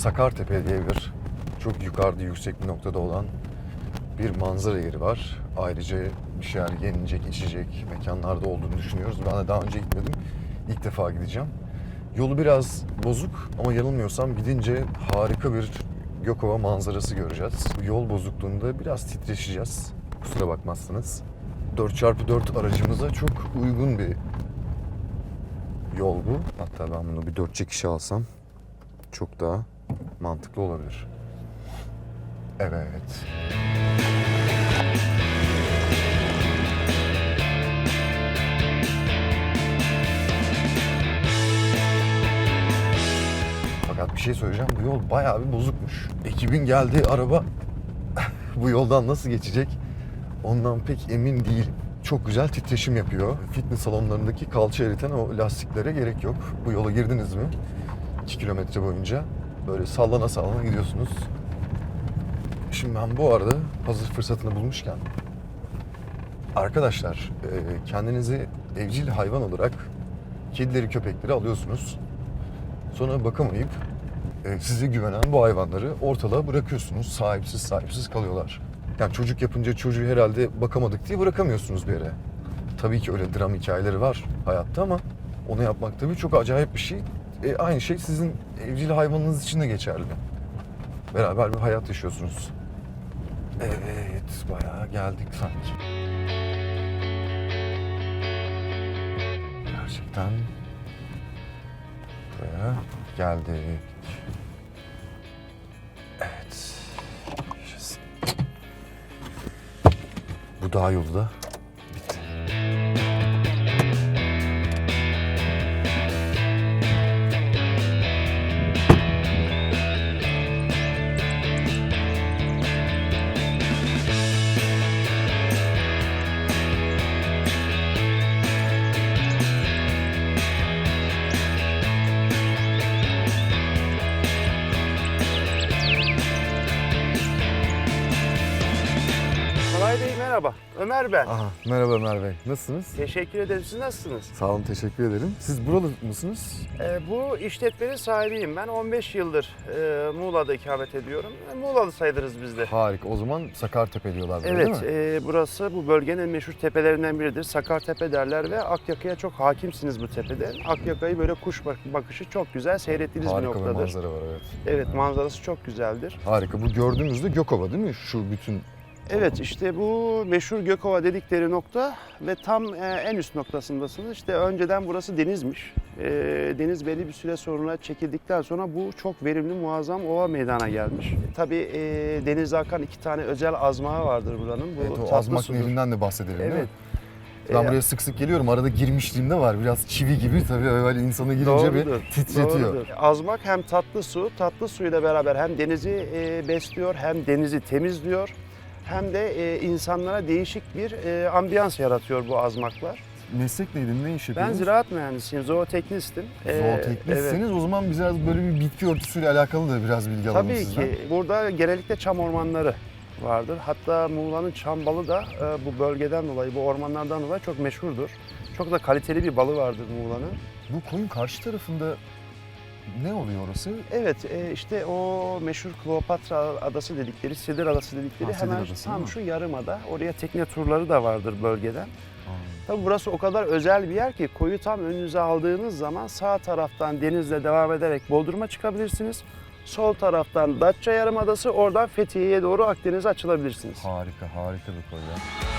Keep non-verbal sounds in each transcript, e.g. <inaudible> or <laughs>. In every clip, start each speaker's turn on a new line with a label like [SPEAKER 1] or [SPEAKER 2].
[SPEAKER 1] Sakartepe diye bir çok yukarıda yüksek bir noktada olan bir manzara yeri var. Ayrıca bir şeyler yenilecek, içecek mekanlarda olduğunu düşünüyoruz. Ben de daha önce gitmedim. İlk defa gideceğim. Yolu biraz bozuk ama yanılmıyorsam gidince harika bir Gökova manzarası göreceğiz. Yol bozukluğunda biraz titreşeceğiz. Kusura bakmazsınız. 4x4 aracımıza çok uygun bir yol bu. Hatta ben bunu bir 4 çekişe alsam çok daha mantıklı olabilir. Evet. Fakat bir şey söyleyeceğim. Bu yol bayağı bir bozukmuş. Ekibin geldiği araba <laughs> bu yoldan nasıl geçecek? Ondan pek emin değilim. Çok güzel titreşim yapıyor. Fitness salonlarındaki kalça eriten o lastiklere gerek yok. Bu yola girdiniz mi? 2 kilometre boyunca böyle sallana sallana gidiyorsunuz. Şimdi ben bu arada hazır fırsatını bulmuşken arkadaşlar e, kendinizi evcil hayvan olarak kedileri köpekleri alıyorsunuz. Sonra bakamayıp e, size güvenen bu hayvanları ortalığa bırakıyorsunuz. Sahipsiz sahipsiz kalıyorlar. Yani çocuk yapınca çocuğu herhalde bakamadık diye bırakamıyorsunuz bir yere. Tabii ki öyle dram hikayeleri var hayatta ama onu yapmak tabii çok acayip bir şey. E, aynı şey sizin evcil hayvanınız için de geçerli. Beraber bir hayat yaşıyorsunuz. Evet, bayağı geldik sanki. Gerçekten buraya geldik. Evet. Bu dağ yolu da
[SPEAKER 2] Koray Bey merhaba. Ömer ben.
[SPEAKER 1] Aha, merhaba Ömer Bey. Nasılsınız?
[SPEAKER 2] Teşekkür ederim. Siz nasılsınız?
[SPEAKER 1] Sağ olun, teşekkür ederim. Siz buralı mısınız?
[SPEAKER 2] Ee, bu işletmenin sahibiyim. Ben 15 yıldır e, Muğla'da ikamet ediyorum. E, Muğla'lı sayılırız biz de.
[SPEAKER 1] Harika. O zaman Sakartepe diyorlar buraya, değil
[SPEAKER 2] Evet,
[SPEAKER 1] mi?
[SPEAKER 2] e, burası bu bölgenin en meşhur tepelerinden biridir. Sakartepe derler ve Akyaka'ya çok hakimsiniz bu tepede. Akyaka'yı böyle kuş bak- bakışı çok güzel seyrettiğiniz bir
[SPEAKER 1] Harika bir
[SPEAKER 2] noktadır.
[SPEAKER 1] manzara var evet.
[SPEAKER 2] Evet, manzarası çok güzeldir.
[SPEAKER 1] Harika. Bu gördüğünüz de Gökova değil mi? Şu bütün
[SPEAKER 2] Evet işte bu meşhur Gökova dedikleri nokta ve tam e, en üst noktasındasınız. İşte önceden burası denizmiş. E, deniz belli bir süre sonra çekildikten sonra bu çok verimli muazzam ova meydana gelmiş. E, tabii e, denizde akan iki tane özel azmağı vardır buranın. Bu
[SPEAKER 1] evet, o Azmak
[SPEAKER 2] sudur.
[SPEAKER 1] Nehri'nden de bahsedelim değil mi?
[SPEAKER 2] Evet.
[SPEAKER 1] Ben buraya sık sık geliyorum. Arada girmişliğim de var. Biraz çivi gibi tabii böyle insana girince bir
[SPEAKER 2] Doğrudur,
[SPEAKER 1] titretiyor.
[SPEAKER 2] doğrudur. Azmak hem tatlı su, tatlı suyla beraber hem denizi besliyor, hem denizi temizliyor, hem de e, insanlara değişik bir e, ambiyans yaratıyor bu azmaklar.
[SPEAKER 1] Meslek neydi? Ne iş
[SPEAKER 2] Ben ziraat mühendisiyim, zooteknistim. Ee, evet.
[SPEAKER 1] Zooteknistseniz o zaman biraz böyle bir bitki örtüsüyle alakalı da biraz bilgi alalım
[SPEAKER 2] Tabii
[SPEAKER 1] sizden.
[SPEAKER 2] ki. Burada genellikle çam ormanları vardır. Hatta Muğla'nın çam balı da e, bu bölgeden dolayı, bu ormanlardan dolayı çok meşhurdur. Çok da kaliteli bir balı vardır Muğla'nın.
[SPEAKER 1] Bu koyun karşı tarafında ne oluyor orası?
[SPEAKER 2] Evet, e, işte o meşhur Kleopatra Adası dedikleri, Sidir Adası dedikleri
[SPEAKER 1] Ha, Sidir
[SPEAKER 2] hemen
[SPEAKER 1] Adası, değil
[SPEAKER 2] tam
[SPEAKER 1] mi?
[SPEAKER 2] şu yarımada. Oraya tekne turları da vardır bölgeden. Tabii burası o kadar özel bir yer ki koyu tam önünüze aldığınız zaman sağ taraftan denizle devam ederek Bodrum'a çıkabilirsiniz. Sol taraftan Datça Yarımadası, oradan Fethiye'ye doğru Akdeniz'e açılabilirsiniz.
[SPEAKER 1] Harika, harika bir koy ya.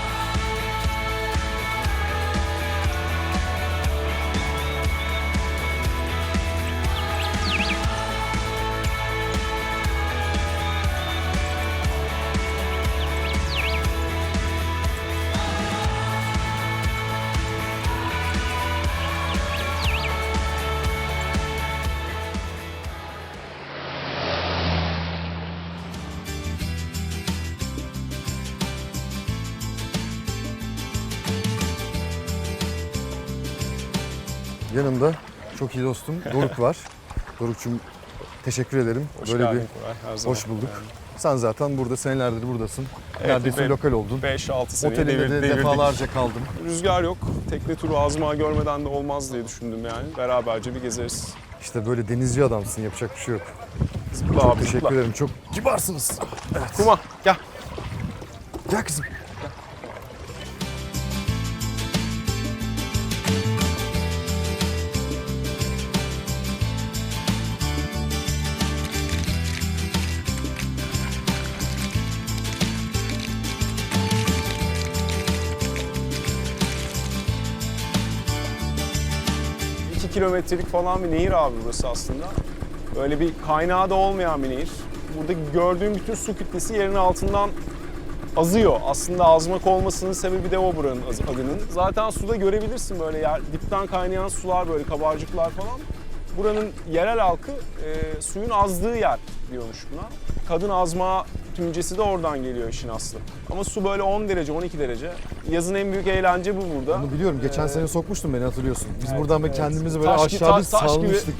[SPEAKER 1] Yanımda çok iyi dostum Doruk var. <laughs> Doruk'cum teşekkür ederim.
[SPEAKER 3] Hoş
[SPEAKER 1] Böyle
[SPEAKER 3] geldin
[SPEAKER 1] bir
[SPEAKER 3] Koray, her zaman.
[SPEAKER 1] hoş bulduk. Sen zaten burada senelerdir buradasın.
[SPEAKER 3] Evet,
[SPEAKER 1] Neredeyse
[SPEAKER 3] ben-
[SPEAKER 1] lokal oldun.
[SPEAKER 3] 5-6 sene
[SPEAKER 1] Otelinde
[SPEAKER 3] devir,
[SPEAKER 1] de
[SPEAKER 3] devirdik.
[SPEAKER 1] defalarca kaldım.
[SPEAKER 3] Rüzgar yok. Tekne turu azmağı görmeden de olmaz diye düşündüm yani. Beraberce bir gezeriz.
[SPEAKER 1] İşte böyle denizci adamsın yapacak bir şey yok.
[SPEAKER 3] Zıpla
[SPEAKER 1] Çok
[SPEAKER 3] abi
[SPEAKER 1] teşekkür
[SPEAKER 3] zıpla.
[SPEAKER 1] ederim. Çok kibarsınız.
[SPEAKER 3] Kuma gel.
[SPEAKER 1] Gel kızım.
[SPEAKER 3] Kilometrelik falan bir nehir abi burası aslında. Böyle bir kaynağı da olmayan bir nehir. Burada gördüğüm bütün su kütlesi yerin altından azıyor. Aslında azmak olmasının sebebi de o buranın adının. Zaten suda görebilirsin böyle yer, dipten kaynayan sular böyle kabarcıklar falan. Buranın yerel halkı e, suyun azdığı yer diyormuş buna. Kadın azma tümcesi de oradan geliyor işin aslı. Ama su böyle 10 derece, 12 derece. Yazın en büyük eğlence bu burada.
[SPEAKER 1] Bunu biliyorum. Geçen
[SPEAKER 3] Ee,
[SPEAKER 1] sene sokmuştun beni hatırlıyorsun. Biz
[SPEAKER 3] evet,
[SPEAKER 1] buradan
[SPEAKER 3] evet.
[SPEAKER 1] kendimizi böyle
[SPEAKER 3] Taş gibi-
[SPEAKER 1] aşağı bir
[SPEAKER 3] taş- taş gibi.
[SPEAKER 1] salmıştık.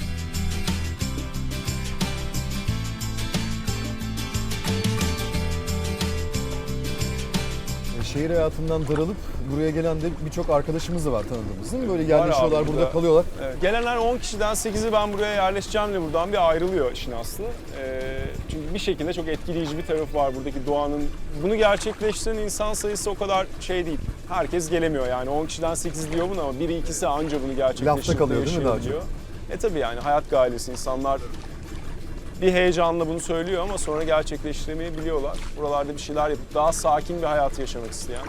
[SPEAKER 1] E, Şehir hayatından daralıp buraya gelen de birçok arkadaşımız da var tanıdığımız değil mi? Böyle
[SPEAKER 3] abi
[SPEAKER 1] yerleşiyorlar, burada
[SPEAKER 3] burada.
[SPEAKER 1] kalıyorlar.
[SPEAKER 3] Evet. Gelenler 10 kişiden 8'i ben buraya yerleşeceğimle buradan bir ayrılıyor işin aslı. Ee, çünkü bir şekilde çok etkileyici bir tarafı var buradaki doğanın. Bunu gerçekleştiren insan sayısı o kadar şey değil. Herkes gelemiyor yani 10 kişiden 8 diyor bunu ama biri ikisi anca bunu gerçekleştirip
[SPEAKER 1] Lafta kalıyor değil mi daha çok?
[SPEAKER 3] E tabi yani hayat gailesi insanlar bir heyecanla bunu söylüyor ama sonra gerçekleştiremeyi biliyorlar. Buralarda bir şeyler yapıp daha sakin bir hayat yaşamak isteyen,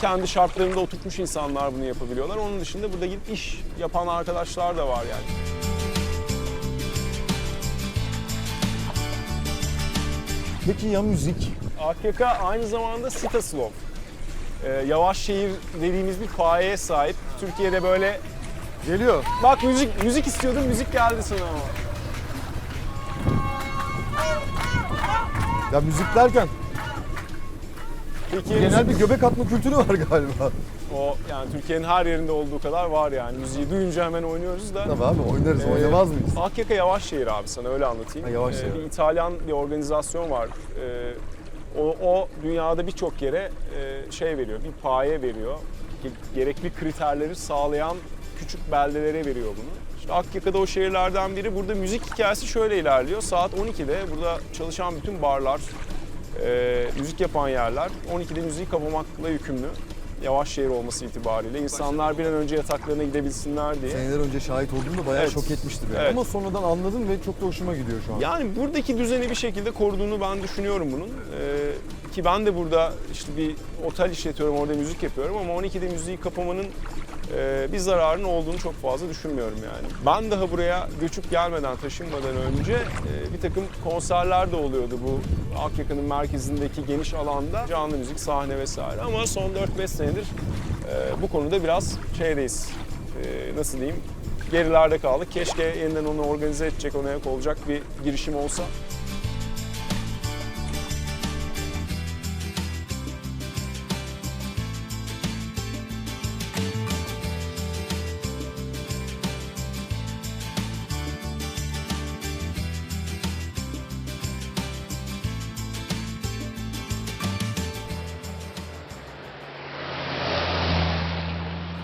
[SPEAKER 3] kendi şartlarında oturtmuş insanlar bunu yapabiliyorlar. Onun dışında burada gidip iş yapan arkadaşlar da var yani.
[SPEAKER 1] Peki ya müzik?
[SPEAKER 3] AKK aynı zamanda Sita Slow. Ee, yavaş şehir dediğimiz bir payeye sahip. Türkiye'de böyle
[SPEAKER 1] Geliyor.
[SPEAKER 3] bak müzik müzik istiyordum müzik geldi sana ama.
[SPEAKER 1] Ya müzik derken
[SPEAKER 3] Peki
[SPEAKER 1] genel bir göbek atma kültürü var galiba.
[SPEAKER 3] O yani Türkiye'nin her yerinde olduğu kadar var yani. Müziği duyunca hemen oynuyoruz da.
[SPEAKER 1] Tabii abi oynarız,
[SPEAKER 3] Ee,
[SPEAKER 1] oynamaz mıyız?
[SPEAKER 3] AKK yavaş şehir abi sana öyle anlatayım.
[SPEAKER 1] Ha, yavaş
[SPEAKER 3] Ee, bir İtalyan bir organizasyon var. Ee, o, o dünyada birçok yere e, şey veriyor, bir paye veriyor. Ge- Gerekli kriterleri sağlayan küçük beldelere veriyor bunu. İşte Akyaka'da o şehirlerden biri. Burada müzik hikayesi şöyle ilerliyor. Saat 12'de burada çalışan bütün barlar, e, müzik yapan yerler 12'de müziği kapamakla yükümlü. Yavaş şehir olması itibariyle. insanlar bir an önce yataklarına gidebilsinler diye.
[SPEAKER 1] Seneler önce şahit olduğumda bayağı
[SPEAKER 3] Evet.
[SPEAKER 1] şok etmişti beni.
[SPEAKER 3] Evet.
[SPEAKER 1] Ama sonradan anladım ve çok da hoşuma gidiyor şu an.
[SPEAKER 3] Yani buradaki düzeni bir şekilde koruduğunu ben düşünüyorum bunun. Ee, ki ben de burada işte bir otel işletiyorum, orada müzik yapıyorum ama 12'de müziği kapamanın e, bir zararının olduğunu çok fazla düşünmüyorum yani. Ben daha buraya göçüp gelmeden, taşınmadan önce e, bir takım konserler de oluyordu bu Akyaka'nın merkezindeki geniş alanda. Canlı müzik, sahne vesaire ama son 4-5 senedir e, bu konuda biraz şeydeyiz, e, nasıl diyeyim, gerilerde kaldık. Keşke yeniden onu organize edecek, ona olacak bir girişim olsa.